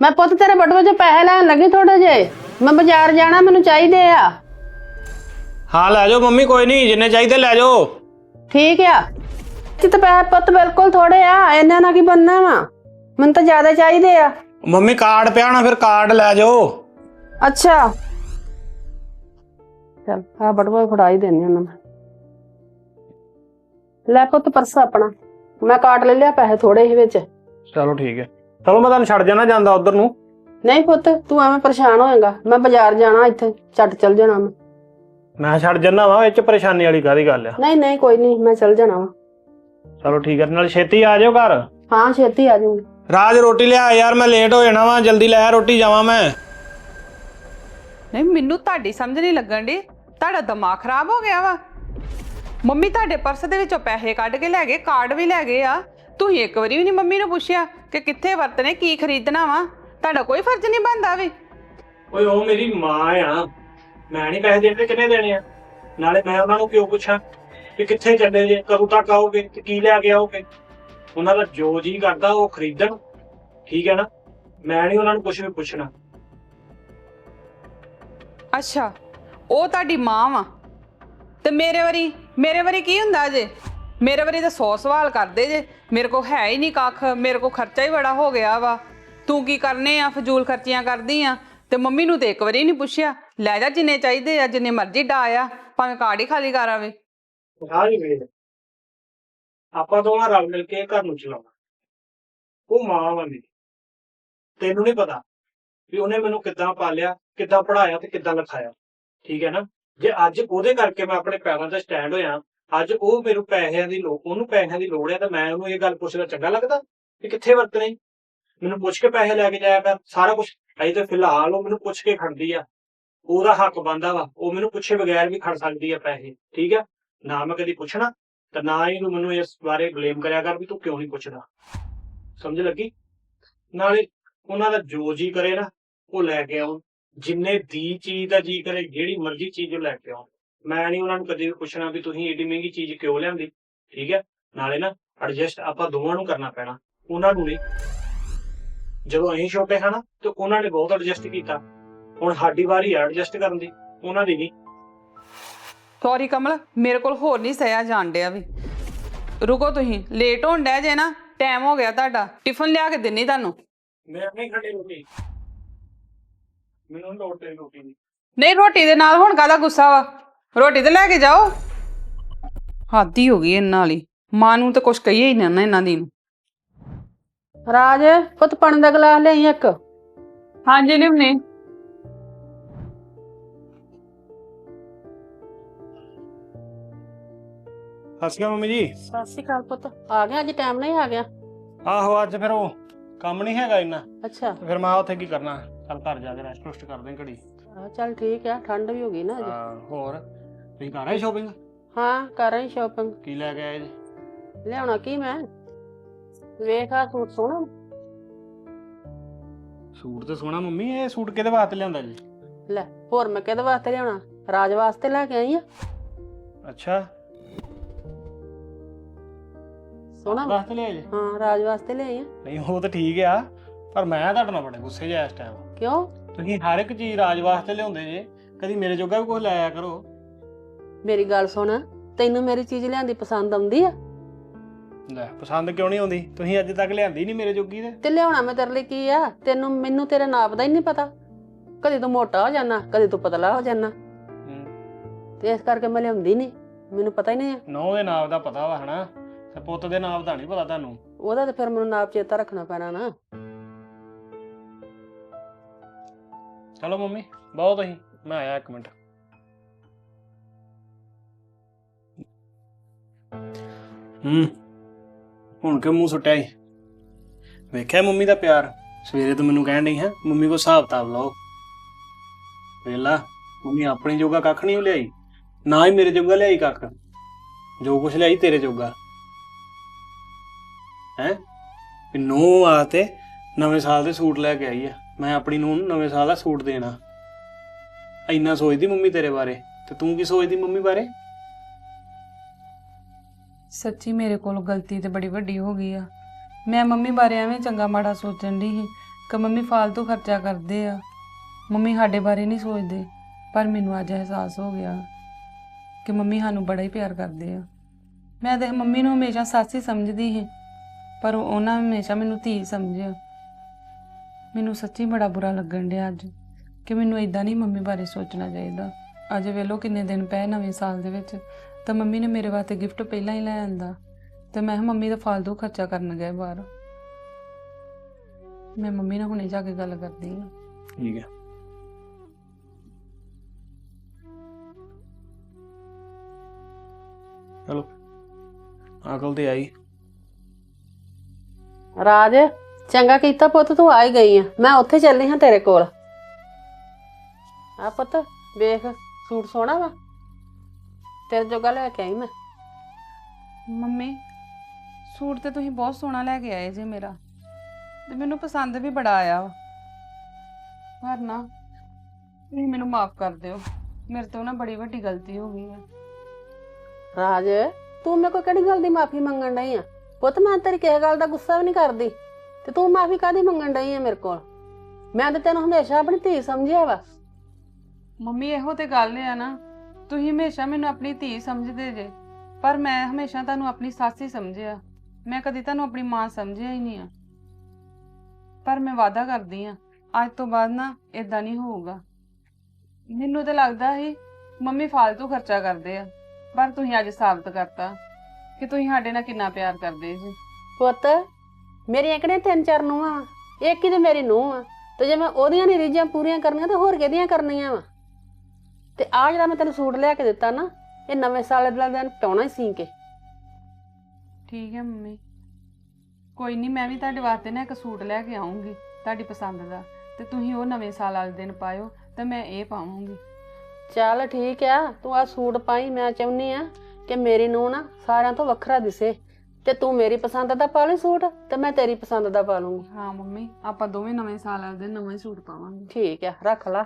ਮੈਂ ਪੁੱਤ ਤੇਰੇ ਬਟੂਏ 'ਚ ਪੈਸੇ ਲੈਣ ਲੱਗੀ ਥੋੜੇ ਜੇ ਮੈਂ ਬਾਜ਼ਾਰ ਜਾਣਾ ਮੈਨੂੰ ਚਾਹੀਦੇ ਆ। ਹਾਂ ਲੈ ਜਾਓ ਮੰਮੀ ਕੋਈ ਨਹੀਂ ਜਿੰਨੇ ਚਾਹੀਦੇ ਲੈ ਜਾਓ। ਠੀਕ ਆ। ਤੇ ਪੈਸੇ ਪੁੱਤ ਬਿਲਕੁਲ ਥੋੜੇ ਆ ਇਹਨਾਂ ਨਾਲ ਕੀ ਬੰਨਾ ਵਾ? ਮੈਨੂੰ ਤਾਂ ਜ਼ਿਆਦਾ ਚਾਹੀਦੇ ਆ। ਮੰਮੀ ਕਾਰਡ ਪਿਆ ਫਿਰ ਕਾਰਡ ਲੈ ਜਾਓ। ਅੱਛਾ। ਚਲ ਆ ਬਟੂਆ ਫੜਾ ਹੀ ਦੇਣੀ ਉਹਨਾਂ ਮੈਂ ਲੈ ਪੁੱਤ ਪਰਸ ਆਪਣਾ। ਮੈਂ ਕਾਟ ਲੈ ਲਿਆ ਪੈਸੇ ਥੋੜੇ ਹੀ ਵਿੱਚ। ਚਲੋ ਠੀਕ ਹੈ। ਚਲੋ ਮੈਂ ਤੁਹਾਨੂੰ ਛੱਡ ਜਾਣਾ ਜਾਂਦਾ ਉਧਰ ਨੂੰ। ਨਹੀਂ ਪੁੱਤ ਤੂੰ ਐਵੇਂ ਪਰੇਸ਼ਾਨ ਹੋਏਗਾ। ਮੈਂ ਬਾਜ਼ਾਰ ਜਾਣਾ ਇੱਥੇ ਛੱਡ ਚੱਲ ਜਾਣਾ ਮੈਂ। ਮੈਂ ਛੱਡ ਜੰਨਾ ਵਾ ਇਹ ਚ ਪਰੇਸ਼ਾਨੀ ਵਾਲੀ ਕਾਦੀ ਗੱਲ ਆ? ਨਹੀਂ ਨਹੀਂ ਕੋਈ ਨਹੀਂ ਮੈਂ ਚੱਲ ਜਾਣਾ ਵਾ। ਚਲੋ ਠੀਕ ਹੈ ਨਾਲ ਛੇਤੀ ਆ ਜਾਓ ਘਰ। ਹਾਂ ਛੇਤੀ ਆ ਜਾਊਂਗੀ। ਰਾਜ ਰੋਟੀ ਲਿਆ ਯਾਰ ਮੈਂ ਲੇਟ ਹੋ ਜਾਣਾ ਵਾ ਜਲਦੀ ਲੈ ਆ ਰੋਟੀ ਜਾਵਾਂ ਮੈਂ। ਨਹੀਂ ਮੈਨੂੰ ਤੁਹਾਡੀ ਸਮਝ ਨਹੀਂ ਲੱਗਣ ਦੀ ਤੁਹਾਡਾ ਦਿਮਾਗ ਖਰਾਬ ਹੋ ਗਿਆ ਵਾ। ਮੰਮੀ ਤੁਹਾਡੇ ਪਰਸ ਦੇ ਵਿੱਚੋਂ ਪੈਸੇ ਕੱਢ ਕੇ ਲੈ ਗਏ ਕਾਰਡ ਵੀ ਲੈ ਗਏ ਆ। ਤੁਸੀਂ ਇੱਕ ਵਾਰੀ ਵੀ ਨਹੀਂ ਮੰਮੀ ਨੂੰ ਪੁੱਛਿਆ। ਕਿ ਕਿੱਥੇ ਵਰਤਨੇ ਕੀ ਖਰੀਦਣਾ ਵਾ? ਤੁਹਾਡਾ ਕੋਈ ਫਰਜ਼ ਨਹੀਂ ਬਣਦਾ ਵੀ। ਓਏ ਉਹ ਮੇਰੀ ਮਾਂ ਆ। ਮੈਂ ਨਹੀਂ ਪੈਸੇ ਦੇਣੇ ਕਿੰਨੇ ਦੇਣੇ ਆ? ਨਾਲੇ ਮੈਂ ਉਹਨਾਂ ਨੂੰ ਕਿਉਂ ਪੁੱਛਾਂ ਕਿ ਕਿੱਥੇ ਚੱਲੇ ਜੇ ਕਦੋਂ ਤੱਕ ਆਓਗੇ ਤੇ ਕੀ ਲੈ ਕੇ ਆਓਗੇ? ਉਹਨਾਂ ਦਾ ਜੋ ਜੀ ਕਰਦਾ ਉਹ ਖਰੀਦਣ। ਠੀਕ ਹੈ ਨਾ? ਮੈਂ ਨਹੀਂ ਉਹਨਾਂ ਨੂੰ ਕੁਝ ਵੀ ਪੁੱਛਣਾ। ਅੱਛਾ ਉਹ ਤੁਹਾਡੀ ਮਾਂ ਵਾ। ਤੇ ਮੇਰੇ ਵਾਰੀ ਮੇਰੇ ਵਾਰੀ ਕੀ ਹੁੰਦਾ ਜੇ? ਮੇਰੇ ਬਾਰੇ ਤਾਂ 100 ਸਵਾਲ ਕਰਦੇ ਜੇ। ਮੇਰੇ ਕੋ ਹੈ ਹੀ ਨਹੀਂ ਕੱਖ, ਮੇਰੇ ਕੋ ਖਰਚਾ ਹੀ ਬੜਾ ਹੋ ਗਿਆ ਵਾ। ਤੂੰ ਕੀ ਕਰਨੇ ਆ, ਫਜ਼ੂਲ ਖਰਚੀਆਂ ਕਰਦੀ ਆ? ਤੇ ਮੰਮੀ ਨੂੰ ਤੇ ਇੱਕ ਵਾਰੀ ਨਹੀਂ ਪੁੱਛਿਆ। ਲੈ ਜਾ ਜਿੰਨੇ ਚਾਹੀਦੇ ਆ, ਜਿੰਨੇ ਮਰਜ਼ੀ ਡਾ ਭਾਵੇਂ ਕਾਰਡ ਹੀ ਖਾਲੀ ਕਰ ਆਵੇ। ਹਾਂ ਜੀ ਵੇਖ। ਆਪਾਂ ਦੋਵਾਂ ਰਲ ਮਿਲ ਕੇ ਘਰ ਨੂੰ ਚਲਾਉਣਾ। ਉਹ ਮਾਂ ਵਾ ਮੇਰੀ। ਤੈਨੂੰ ਨਹੀਂ ਪਤਾ ਵੀ ਉਹਨੇ ਮੈਨੂੰ ਕਿੱਦਾਂ ਪਾਲਿਆ, ਕਿੱਦਾਂ ਪੜਾਇਆ ਤੇ ਕਿੱਦਾਂ ਲਿਖਾਇਆ। ਠੀਕ ਹੈ ਨਾ? ਜੇ ਅੱਜ ਉਹਦੇ ਕਰਕੇ ਮੈਂ ਆਪਣੇ ਪੈਰਾਂ ਤੇ ਸਟੈਂਡ ਹੋਇਆ ਅੱਜ ਉਹ ਮੈਨੂੰ ਪੈਸਿਆਂ ਦੀ ਲੋੜ, ਉਹਨੂੰ ਪੈਸਿਆਂ ਦੀ ਲੋੜ ਹੈ ਤਾਂ ਮੈਂ ਉਹਨੂੰ ਇਹ ਗੱਲ ਪੁੱਛਦਾ ਚੰਗਾ ਲੱਗਦਾ ਕਿ ਕਿੱਥੇ ਵਰਤਣੇ ਮੈਨੂੰ ਪੁੱਛ ਕੇ ਪੈਸੇ ਲੈ ਕੇ ਜਾਇਆ ਕਰ, ਸਾਰਾ ਕੁਝ ਅਜੇ ਤਾਂ ਫਿਲਹਾਲ ਉਹ ਮੈਨੂੰ ਪੁੱਛ ਕੇ ਖੜਦੀ ਆ। ਉਹਦਾ ਹੱਕ ਬੰਦਾ ਵਾ, ਉਹ ਮੈਨੂੰ ਪੁੱਛੇ ਬਗੈਰ ਵੀ ਖੜ ਸਕਦੀ ਆ ਪੈਸੇ, ਠੀਕ ਆ? ਨਾ ਮੈਂ ਕਦੀ ਪੁੱਛਣਾ ਤਾਂ ਨਾ ਹੀ ਤੂੰ ਮੈਨੂੰ ਇਸ ਬਾਰੇ ਬਲੇਮ ਕਰਿਆ ਕਰ ਵੀ ਤੂੰ ਕਿਉਂ ਨਹੀਂ ਪੁੱਛਦਾ। ਸਮਝ ਲੱਗੀ? ਨਾਲੇ ਉਹਨਾਂ ਦਾ ਜੋ ਜੀ ਕਰੇ ਨਾ, ਉਹ ਲੈ ਕੇ ਆਉਣ। ਜਿੰਨੇ ਦੀ ਚੀਜ਼ ਦਾ ਜੀ ਕਰੇ, ਜਿਹੜੀ ਮਰਜ਼ੀ ਚੀਜ਼ ਉਹ ਲੈ ਕੇ ਆਉਣ। ਮੈਂ ਨਹੀਂ ਉਹਨਾਂ ਨੂੰ ਕਦੇ ਵੀ ਪੁੱਛਣਾ ਵੀ ਤੁਸੀਂ ਏਡੀ ਮਹਿੰਗੀ ਚੀਜ਼ ਕਿਉਂ ਲਿਆਂਦੀ ਠੀਕ ਹੈ? ਨਾਲੇ ਨਾ ਐਡਜਸਟ ਆਪਾਂ ਦੋਵਾਂ ਨੂੰ ਕਰਨਾ ਪੈਣਾ ਉਹਨਾਂ ਨੂੰ ਨਹੀਂ ਜਦੋਂ ਅਸੀਂ ਛੋਟੇ ਹਾਂ ਨਾ ਤੇ ਉਹਨਾਂ ਨੇ ਬਹੁਤ ਐਡਜਸਟ ਕੀਤਾ। ਹੁਣ ਸਾਡੀ ਵਾਰੀ ਐਡਜਸਟ ਕਰਨ ਦੀ ਉਹਨਾਂ ਦੀ ਨਹੀਂ ਸੌਰੀ ਕਮਲ ਮੇਰੇ ਕੋਲ ਹੋਰ ਨਹੀਂ ਸਹਿਆ ਜਾਣ ਡਿਆ ਵੀ। ਰੁਕੋ ਤੁਸੀਂ ਲੇਟ ਹੋਣ ਡਿਆ ਜੇ ਨਾ ਟਾਈਮ ਹੋ ਗਿਆ ਤੁਹਾਡਾ। ਟਿਫਨ ਲਿਆ ਕੇ ਦਿੰਨੀ ਤੁਹਾਨੂੰ। ਮੈਂ ਨਹੀਂ ਖੜੀ ਰੋਟੀ। ਮੈਨੂੰ ਲੋੜ ਤੇਰੀ ਰੋਟੀ ਨਹੀਂ ਰੋਟੀ ਦੇ ਨਾਲ ਹੁਣ ਕਾਹਦਾ ਗੁੱਸਾ ਵਾ? ਰੋਟੀ ਤੇ ਲੈ ਕੇ ਜਾਓ। ਹਾਦੀ ਹੋ ਗਈ ਇਹਨਾਂ ਵਾਲੀ। ਮਾਂ ਨੂੰ ਤਾਂ ਕੁਝ ਕਹੀਏ ਹੀ ਨਾ ਇਹਨਾਂ ਦੀ ਨੂੰ। ਰਾਜ ਪੁੱਤ ਪਾਣੀ ਦਾ ਗਲਾਸ ਲਿਆਈ ਇੱਕ। ਹਾਂਜੀ ਲਿਵਨੇ ਹੱਸਿਆ ਮੰਮੀ ਜੀ। ਸਤਿ ਸ਼੍ਰੀ ਅਕਾਲ ਪੁੱਤ। ਆ ਗਿਆ ਅੱਜ ਟਾਈਮ ਨਹੀਂ ਆ ਗਿਆ? ਆਹੋ ਅੱਜ ਫਿਰ ਉਹ ਕੰਮ ਨਹੀਂ ਹੈਗਾ ਇੰਨਾ। ਅੱਛਾ। ਤੇ ਫਿਰ ਮੈਂ ਉੱਥੇ ਕੀ ਕਰਨਾ? ਚੱਲ ਘਰ ਜਾ ਕੇ ਰੈਸਟ ਰੁਸਟ ਕਰਦੇ ਆਂ ਘੜੀ। ਆ ਚੱਲ ਠੀਕ ਆ ਠੰਡ ਵੀ ਹੋ ਗਈ ਨਾ ਅਜੇ। ਹਾਂ ਹੋਰ? ਤੁਸੀਂ ਕਰ ਆਏ ਸ਼ੋਪਿੰਗ ਹਾਂ ਕਰ ਰਹੀ ਸ਼ਾਪਿੰਗ ਕੀ ਲੈ ਕੇ ਆਏ ਜੀ? ਲਿਆਉਣਾ ਕੀ ਮੈਂ? ਵੇਖ ਆ ਸੂਟ ਸੋਹਣਾ। ਸੂਟ ਤੇ ਸੋਹਣਾ ਮੰਮੀ ਇਹ ਸੂਟ ਕਿਹਦੇ ਵਾਸਤੇ ਲਿਆਂਦਾ ਜੀ? ਲੈ ਹੋਰ ਮੈਂ ਕਿਹਦੇ ਵਾਸਤੇ ਲਿਆਉਣਾ? ਰਾਜ ਵਾਸਤੇ ਲੈ ਕੇ ਆਈ ਆ। ਅੱਛਾ। ਸੋਹਣਾ। ਵਾ। ਵਾਸਤੇ ਲਿਆ ਜੀ? ਹਾਂ ਰਾਜ ਵਾਸਤੇ ਲਿਆਈ ਆ। ਨਹੀਂ ਉਹ ਤਾਂ ਠੀਕ ਆ ਪਰ ਮੈਂ ਤੁਹਾਡੇ ਨਾਲ ਬੜੇ ਗੁੱਸੇ ਆ ਇਸ ਟਾਈਮ ਕਿਉਂ? ਤੁਸੀਂ ਹਰ ਇੱਕ ਚੀਜ਼ ਰਾਜ ਵਾਸਤੇ ਲਿਆਉਂਦੇ ਜੇ ਕਦੀ ਮੇਰੇ ਜੋਗਾ ਵੀ ਕੁਝ ਲੈ ਆਇਆ ਕਰੋ। ਮੇਰੀ ਗੱਲ ਸੁਣ ਤੈਨੂੰ ਮੇਰੀ ਚੀਜ਼ ਲਿਆਂਦੀ ਪਸੰਦ ਆਉਂਦੀ ਆ? ਲੈ ਪਸੰਦ ਕਿਉਂ ਨਹੀਂ ਆਉਂਦੀ? ਤੁਸੀਂ ਅੱਜ ਤੱਕ ਲਿਆਂਦੀ ਨਹੀਂ ਮੇਰੇ ਜੋਗੀ ਤੇ ਤੇ ਲਿਆਉਣਾ ਮੈਂ ਤੇਰੇ ਲਈ ਕੀ ਆ? ਤੈਨੂੰ ਮੈਨੂੰ ਤੇਰੇ ਨਾਪ ਦਾ ਹੀ ਨਹੀਂ ਪਤਾ। ਕਦੇ ਤੂੰ ਮੋਟਾ ਹੋ ਜਾਣਾ ਕਦੇ ਤੂੰ ਪਤਲਾ ਹੋ ਜਾਣਾ ਤੇ ਇਸ ਕਰਕੇ ਮੈਂ ਲਿਆਉਂਦੀ ਨਹੀਂ। ਮੈਨੂੰ ਪਤਾ ਹੀ ਨਹੀਂ ਆ। ਨੌ ਦੇ ਨਾਮ ਦਾ ਪਤਾ ਵਾ ਹਨਾ? ਤੇ ਪੁੱਤ ਦੇ ਨਾਮ ਦਾ ਨਹੀਂ ਪਤਾ ਤੁਹਾਨੂੰ? ਉਹਦਾ ਤੇ ਫਿਰ ਮੈਨੂੰ ਨਾਪ ਚੇਤਾ ਰੱਖਣਾ ਪੈਣਾ ਨਾ। ਚਲੋ ਮੰਮੀ ਬਹੁਤ ਹੀ ਮੈਂ ਆਇਆ ਇੱਕ ਮਿੰਟ। ਹੂੰ। ਹੁਣ ਕਿ ਮੂੰਹ ਸੁੱਟਿਆ ਈ? ਵੇਖਿਆ ਮੰਮੀ ਦਾ ਪਿਆਰ? ਸਵੇਰੇ ਤੋਂ ਮੈਨੂੰ ਕਹਿਣ ਡਈ ਹੈ, ਮੰਮੀ ਕੋ ਹਿਸਾਬ ਤਾਬ ਲਾਓ। ਵੇਲਾ, ਮੰਮੀ ਆਪਣੀ ਜੋਗਾ ਕੱਖ ਨਹੀਂ ਲਿਆਈ, ਨਾ ਹੀ ਮੇਰੇ ਜੋਗਾ ਲਿਆਈ ਕੱਖ। ਜੋ ਕੁਛ ਲਿਆਈ ਤੇਰੇ ਜੋਗਾ। ਹੈ? ਨੋ ਤੇ ਨਵੇਂ ਸਾਲ ਦੇ ਸੂਟ ਲੈ ਕੇ ਆਈ ਆ। ਮੈਂ ਆਪਣੀ ਨੂੰ ਨਵੇਂ ਸਾਲ ਦਾ ਸੂਟ ਦੇਣਾ। ਇੰਨਾ ਸੋਚਦੀ ਮੰਮੀ ਤੇਰੇ ਬਾਰੇ? ਤੇ ਤੂੰ ਕੀ ਸੋਚਦੀ ਮੰਮੀ ਬਾਰੇ? ਸੱਚੀ ਮੇਰੇ ਕੋਲ ਗਲਤੀ ਤੇ ਬੜੀ ਵੱਡੀ ਹੋ ਗਈ ਆ। ਮੈਂ ਮੰਮੀ ਬਾਰੇ ਐਵੇਂ ਚੰਗਾ ਮਾੜਾ ਸੋਚਣ ਦੀ ਸੀ ਕਿ ਮੰਮੀ ਫालतू ਖਰਚਾ ਕਰਦੇ ਆ। ਮੰਮੀ ਸਾਡੇ ਬਾਰੇ ਨਹੀਂ ਸੋਚਦੇ, ਪਰ ਮੈਨੂੰ ਅੱਜ ਅਹਿਸਾਸ ਹੋ ਗਿਆ ਕਿ ਮੰਮੀ ਸਾਨੂੰ ਬੜਾ ਹੀ ਪਿਆਰ ਕਰਦੇ ਆ। ਮੈਂ ਤੇ ਮੰਮੀ ਨੂੰ ਹਮੇਸ਼ਾ ਸੱਸ ਹੀ ਸਮਝਦੀ ਸੀ, ਪਰ ਉਹਨਾਂ ਹਮੇਸ਼ਾ ਮੈਨੂੰ ਧੀ ਸਮਝਿਆ। ਮੈਨੂੰ ਸੱਚੀ ਬੜਾ ਬੁਰਾ ਲੱਗਣ ਡਿਆ ਅੱਜ ਕਿ ਮੈਨੂੰ ਇਦਾਂ ਨਹੀਂ ਮੰਮੀ ਬਾਰੇ ਸੋਚਣਾ ਚਾਹੀਦਾ। ਅੱਜ ਵੇਲੋ ਕਿੰਨੇ ਦਿਨ ਪਏ ਨਵੇਂ ਸਾਲ ਦੇ ਵਿੱਚ। ਤਾਂ ਮੰਮੀ ਨੇ ਮੇਰੇ ਵਾਸਤੇ ਗਿਫਟ ਪਹਿਲਾਂ ਹੀ ਲੈ ਆਂਦਾ। ਤੇ ਮੈਂ ਕਿਹਾ ਮੰਮੀ ਦਾ ਫालतू ਖਰਚਾ ਕਰਨ ਗਏ ਬਾਹਰ। ਮੈਂ ਮੰਮੀ ਨਾਲ ਹੁਣੇ ਜਾ ਕੇ ਗੱਲ ਕਰਦੀ ਹਾਂ। ਠੀਕ ਹੈ। ਚਲੋ ਅਕਲ ਤੇ ਆਈ। ਰਾਜ ਚੰਗਾ ਕੀਤਾ ਪੁੱਤ ਤੂੰ ਆ ਹੀ ਗਈ ਆ। ਮੈਂ ਉੱਥੇ ਚੱਲੀ ਹਾਂ ਤੇਰੇ ਕੋਲ। ਆ ਪੁੱਤ ਵੇਖ ਸੂਟ ਸੋਹਣਾ ਵਾ। ਤੇਰੇ ਜੋਗਾ ਲੈ ਕੇ ਆਈ ਮੈਂ। ਮੰਮੀ ਸੂਟ ਤੇ ਤੁਸੀਂ ਬਹੁਤ ਸੋਹਣਾ ਲੈ ਕੇ ਆਏ ਜੇ ਮੇਰਾ। ਤੇ ਮੈਨੂੰ ਪਸੰਦ ਵੀ ਬੜਾ ਆਇਆ ਵਾ। ਪਰ ਨਾ ਤੁਸੀਂ ਮੈਨੂੰ ਮਾਫ ਕਰ ਦਿਓ। ਮੇਰੇ ਤੋਂ ਨਾ ਬੜੀ ਵੱਡੀ ਗਲਤੀ ਹੋ ਗਈ ਹੈ ਰਾਜ ਤੂੰ ਮੇਰੇ ਕੋਲ ਕਿਹੜੀ ਗੱਲ ਦੀ ਮਾਫੀ ਮੰਗਣ ਡਈ ਆ? ਪੁੱਤ ਮੈਂ ਤੇਰੀ ਕਿਸੇ ਗੱਲ ਦਾ ਗੁੱਸਾ ਵੀ ਨਹੀਂ ਕਰਦੀ। ਤੇ ਤੂੰ ਮਾਫੀ ਕਾਦੀ ਮੰਗਣ ਡਈ ਆ ਮੇਰੇ ਕੋਲ? ਮੈਂ ਤਾਂ ਤੈਨੂੰ ਹਮੇਸ਼ਾ ਆਪਣੀ ਧੀ ਸਮਝਿਆ ਵਾ। ਮੰਮੀ ਇਹੋ ਤੇ ਗੱਲ ਆ ਨਾ। ਤੁਸੀਂ ਹਮੇਸ਼ਾ ਮੈਨੂੰ ਆਪਣੀ ਧੀ ਸਮਝਦੇ ਜੇ, ਪਰ ਮੈਂ ਹਮੇਸ਼ਾ ਤੁਹਾਨੂੰ ਆਪਣੀ ਸੱਸ ਹੀ ਸਮਝਿਆ। ਮੈਂ ਕਦੀ ਤੁਹਾਨੂੰ ਆਪਣੀ ਮਾਂ ਸਮਝਿਆ ਹੀ ਨਹੀਂ ਆ। ਪਰ ਮੈਂ ਵਾਅਦਾ ਕਰਦੀ ਆ, ਅੱਜ ਤੋਂ ਬਾਅਦ ਨਾ ਇਦਾਂ ਨਹੀਂ ਹੋਊਗਾ। ਮੈਨੂੰ ਤਾਂ ਲੱਗਦਾ ਸੀ, ਮੰਮੀ ਫालतू ਖਰਚਾ ਕਰਦੇ ਆ, ਪਰ ਤੁਸੀਂ ਅੱਜ ਸਾਬਤ ਕਰਤਾ ਕਿ ਤੁਸੀਂ ਸਾਡੇ ਨਾਲ ਕਿੰਨਾ ਪਿਆਰ ਕਰਦੇ ਜੀ। ਪੁੱਤ, ਮੇਰੀਆਂ ਕਿਹੜੀਆਂ ਤਿੰਨ ਚਾਰ ਨੂੰਹਾਂ ਵਾਂ? ਇੱਕ ਹੀ ਤੇ ਮੇਰੀ ਨੂੰਹ ਆ। ਤੇ ਜੇ ਮੈਂ ਉਹਦੀਆਂ ਨਹੀਂ ਰੀਝਾਂ ਪੂਰੀਆਂ ਕਰਨੀਆਂ, ਤਾਂ ਹੋਰ ਕਿਹਦੀਆਂ ਕਰਨੀਆਂ ਵਾ? ਤੇ ਆ ਜਿਹੜਾ ਮੈਂ ਤੈਨੂੰ ਸੂਟ ਲਿਆ ਕੇ ਦਿੱਤਾ ਨਾ ਇਹ ਨਵੇਂ ਸਾਲ ਦਾ ਦਿਨ ਪਾਉਣਾ ਹੀ ਸੀ ਕੇ। ਠੀਕ ਹੈ ਮੰਮੀ। ਕੋਈ ਨਹੀਂ ਮੈਂ ਵੀ ਤੁਹਾਡੇ ਵਾਸਤੇ ਨਾ ਇੱਕ ਸੂਟ ਲੈ ਕੇ ਆਉਂਗੀ ਤੁਹਾਡੀ ਪਸੰਦ ਦਾ। ਤੇ ਤੁਸੀਂ ਉਹ ਨਵੇਂ ਸਾਲ ਵਾਲੇ ਦਿਨ ਪਾਇਓ ਤੇ ਮੈਂ ਇਹ ਪਾਵਾਂਗੀ। ਚੱਲ ਠੀਕ ਆ ਤੂੰ ਆ ਸੂਟ ਪਾਈ ਮੈਂ ਚਾਹੁੰਨੀ ਆ ਕਿ ਮੇਰੀ ਨੂੰਹ ਨਾ ਸਾਰਿਆਂ ਤੋਂ ਵੱਖਰਾ ਦਿਸੇ। ਤੇ ਤੂੰ ਮੇਰੀ ਪਸੰਦ ਦਾ ਪਾ ਲਈ ਸੂਟ ਤੇ ਮੈਂ ਤੇਰੀ ਪਸੰਦ ਦਾ ਪਾ ਲੂੰਗੀ। ਹਾਂ ਮੰਮੀ ਆਪਾਂ ਦੋਵੇਂ ਨਵੇਂ ਸਾਲ ਵਾਲੇ ਦਿਨ ਨਵਾਂ ਹੀ ਸੂਟ ਪਾਵਾਂਗੇ। ਠੀਕ ਆ ਰੱਖ ਲਾ।